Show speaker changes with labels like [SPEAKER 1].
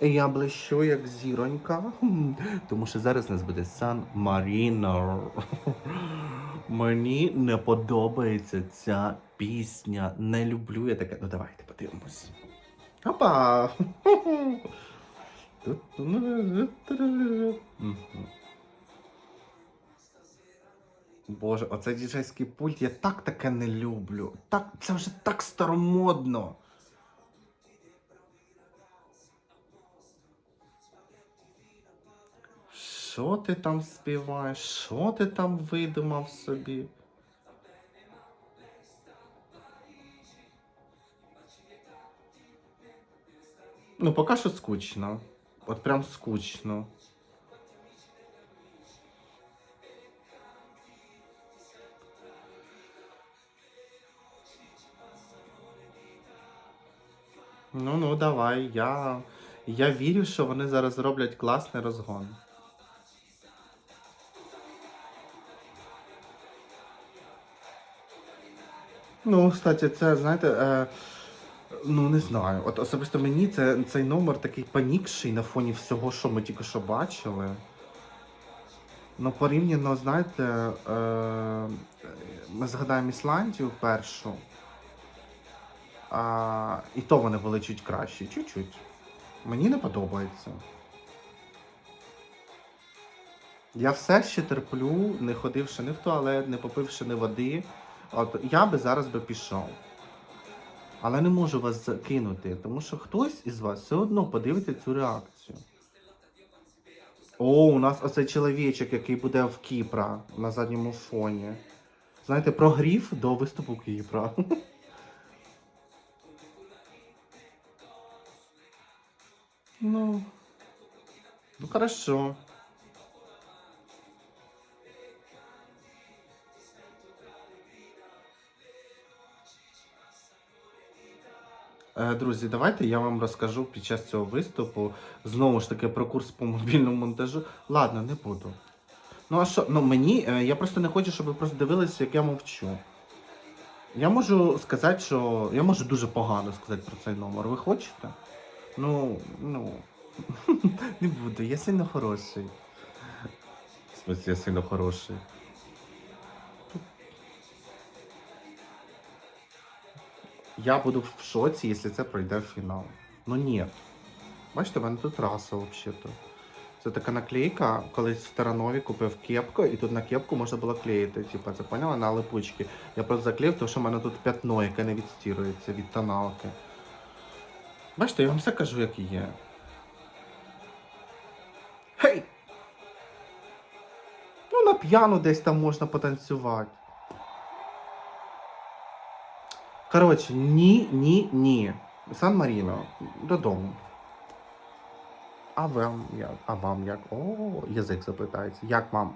[SPEAKER 1] Я блищу як зіронька, тому що зараз нас буде Сан Маріно. Мені не подобається ця пісня. Не люблю я таке. Ну давайте подивимось. Опа! Боже, оцей діджейський пульт, я так таке не люблю. Так, це вже так старомодно. Що ти там співаєш? Що ти там видумав собі? Ну, поки що скучно. От прям скучно. Ну ну давай. Я, я вірю, що вони зараз зроблять класний розгон. Ну, кстати, це, знаєте, е, ну не знаю. От особисто мені це, цей номер такий панікший на фоні всього, що ми тільки що бачили. Ну, порівняно, знаєте, е, ми згадаємо Ісландію першу. А, і то вони були чуть кращі, чуть-чуть. Мені не подобається. Я все ще терплю, не ходивши ні в туалет, не попивши ні води. От я би зараз би пішов. Але не можу вас закинути, тому що хтось із вас все одно подивиться цю реакцію. О, у нас оцей чоловічок, який буде в Кіпра на задньому фоні. Знаєте, прогрів до виступу Кіпра. Ну, ну хорошо. Друзі, давайте я вам розкажу під час цього виступу знову ж таки про курс по мобільному монтажу. Ладно, не буду. Ну а що? Ну мені, е, я просто не хочу, щоб ви просто дивилися, як я мовчу. Я можу сказати, що. Я можу дуже погано сказати про цей номер. Ви хочете? Ну, ну. Не буду, я сильно хороший. В смысле, я сильно хороший. Я буду в шоці, якщо це пройде в фінал. Ну ні. Бачите, в мене тут раса взагалі-то. Це така наклейка, колись в Таранові купив кепку, і тут на кепку можна було клеїти. Типа, це поняла на липучки. Я просто заклеїв, тому що в мене тут п'ятно, яке не відстірується від тоналки. Бачите, я вам все кажу, як є. Гей! Ну, на п'яну десь там можна потанцювати. Коротше, ні, ні, ні. Сан Маріно, додому. А вам як? А вам як? О, язик запитається. Як вам?